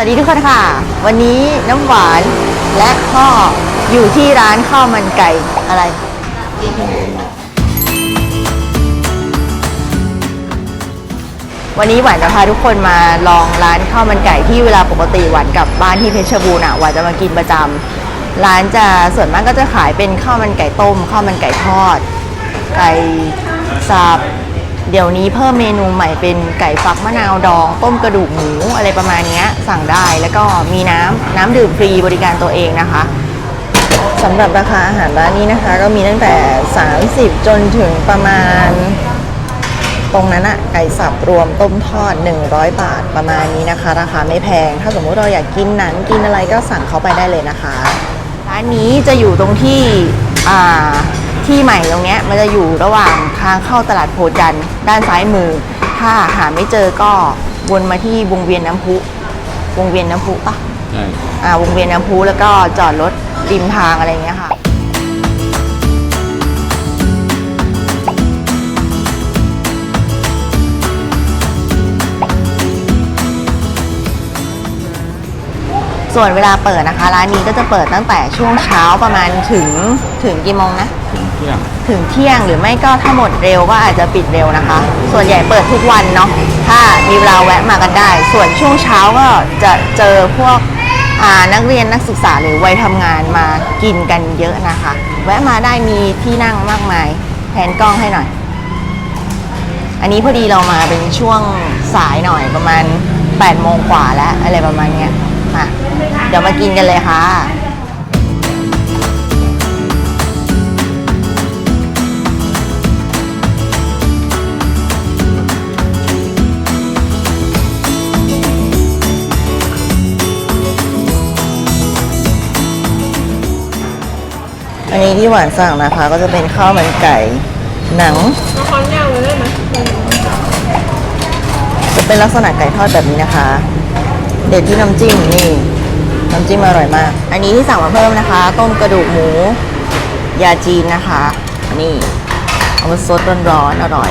สวัสดีทุกคนค่ะ วันนี้น้ำหวานและพ่ออยู่ที่ร้านข้าวมันไก่อะไร วันนี้หวานจะพาทุกคนมาลองร้านข้าวมันไก่ที่เวลาปกติหวานกลับบ้านที่เพชรบูรณ์อะหวานจะมากินประจำร้านจะส่วนมากก็จะขายเป็นข้าวมันไก่ต้มข้าวมันไก่ทอด ไก่สับ เดี๋ยวนี้เพิ่มเมนูใหม่เป็นไก่ฟักมะนาวดอง ต้มกระดูกหมูอะไรประมาณนี้สั่งได้แล้วก็มีน้ำน้ำดื่มฟรีบริการตัวเองนะคะสำหรับราคาอาหารร้านนี้นะคะ ก็มีตั้งแต่ 30 จนถึงประมาณ ตรงนั้นอะไก่สับรวมต้มทอด 100 บาทประมาณนี้นะคะ ราคาไม่แพง ถ้าสมมุติเราอยากกินหนังกินอะไรก็สั่งเขาไปได้เลยนะคะ ร้านนี้จะอยู่ตรงที่อ่า ที่ใหม่ตรงเนี้ยมันจะอยู่ระหว่างทางเข้าตลาดโพจันทร์ด้านซ้ายมือ ถ้าหาไม่เจอก็วนมาที่วงเวียนน้ำพุ วงเวียนน้ำพุปะใช่อ่าวงเวียนน้ำพุแล้วก็จอดรถริมทางอะไรอย่างเงี้ยค่ะ ส่วนเวลาเปิดนะคะ ร้านนี้ก็จะเปิดตั้งแต่ช่วงเช้าประมาณถึงถึงกี่โมงนะ ถึงเที่ยงถึงเที่ยงหรือไม่ก็ถ้าหมดเร็วก็อาจจะปิดเร็วนะคะ ส่วนใหญ่เปิดทุกวันเนาะถ้ามีเวลาแวะมากันได้ ส่วนช่วงเช้าก็จะเจอพวกอ่านักเรียนนักศึกษาหรือวัยทำงานมากินกันเยอะนะคะ แวะมาได้มีที่นั่งมากมายแทนกล้องให้หน่อย อันนี้พอดีเรามาเป็นช่วงสายหน่อยประมาณ8โมงกว่าแล้วอะไรประมาณเนี้ย มาเดี๋ยวมากินกันเลยค่ะอันนี้ที่หวานสั่งนะคะ ก็จะเป็นข้าวมันไก่หนังคอนย่างเลยได้ไหมจะเป็นลักษณะไก่ทอดแบบนี้นะคะ เด็ดที่น้ำจิ้มนี่น้ำจิ้มอร่อยมาก อันนี้ที่สั่งมาเพิ่มนะคะ ต้มกระดูกหมู ยาจีนนะคะ นี่เอามาซดร้อนๆอร่อย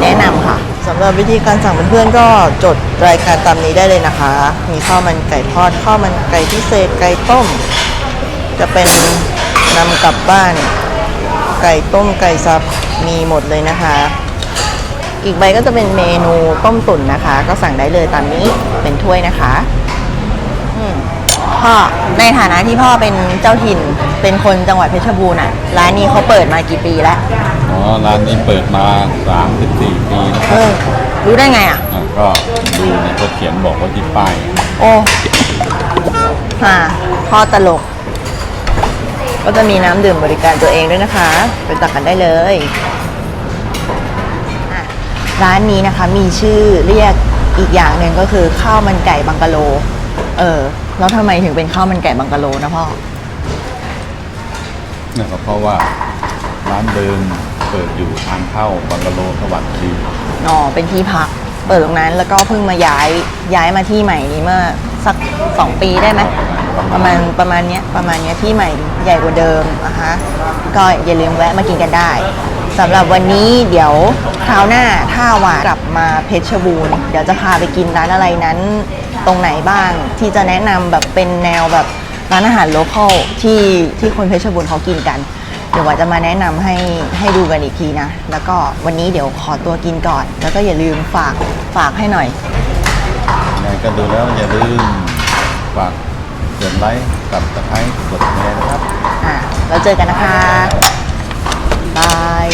แนะนำค่ะสำหรับวิธีการสั่งเพื่อนๆก็จดรายการตามนี้ได้เลยนะคะ มีข้าวมันไก่ทอดข้าวมันไก่พิเศษไก่ต้ม จะเป็นนำกลับบ้าน ไก่ต้มไก่ซับมีหมดเลยนะคะ อีกใบก็จะเป็นเมนูต้มตุ๋นนะคะ ก็สั่งได้เลยตามนี้เป็นถ้วยนะคะอมพ่อในฐานะที่พ่อเป็นเจ้าถิ่นเป็นคนจังหวัดเพชรบูรณ์อะ ร้านนี้เขาเปิดมากี่ปีแล้วอ๋อร้านนี้เปิดมา 34 ปีนะคเอรับอรู้ได้ไงอะ อะก็ดูเนี่ยเขาเขียนบอกไว่าที่ป้ายโอ้ฮ่าพ่อตลก ก็จะมีน้ำดื่มบริการตัวเองด้วยนะคะ ไปตักกันได้เลยอะ ร้านนี้นะคะมีชื่อเรียกอีกอย่างหนึ่งก็คือข้าวมันไก่บังกะโล เออ แล้วทำไมถึงเป็นข้าวมันไก่บังกะโลนะพ่อเนี่ยก็เพราะว่าร้านเดิมเปิดอยู่ทางเข้าบังกะโลสวัสดีอ๋อเป็นที่พัก เปิดตรงนั้นแล้วก็เพิ่งมาย้ายย้ายมาที่ใหม่นี้เมื่อสักสองปีได้ไหมประมาณประมาณเนี้ยประมาณเนี้ยที่ใหม่ใหญ่กว่าเดิมนะคะก็อย่าลืมแวะมากินกันได้ สำหรับวันนี้เดี๋ยวคราวหน้าถ้าว่ากลับมาเพชรบูรณ์เดี๋ยวจะพาไปกินร้านอะไรนั้น ตรงไหนบ้างที่จะแนะนำแบบเป็นแนวแบบร้านอาหารโลคอลที่ที่คนเพชรบูรณ์เขากินกัน เดี๋ยวว่าจะมาแนะนำให้ให้ดูกันอีกทีนะ แล้วก็วันนี้เดี๋ยวขอตัวกินก่อน แล้วก็อย่าลืมฝากฝากให้หน่อย ยังไงก็ดูแล้วอย่าลืมฝากกดไลค์กับตะไคร้กดแชร์นะครับ อะแล้วเจอกันนะคะ บาย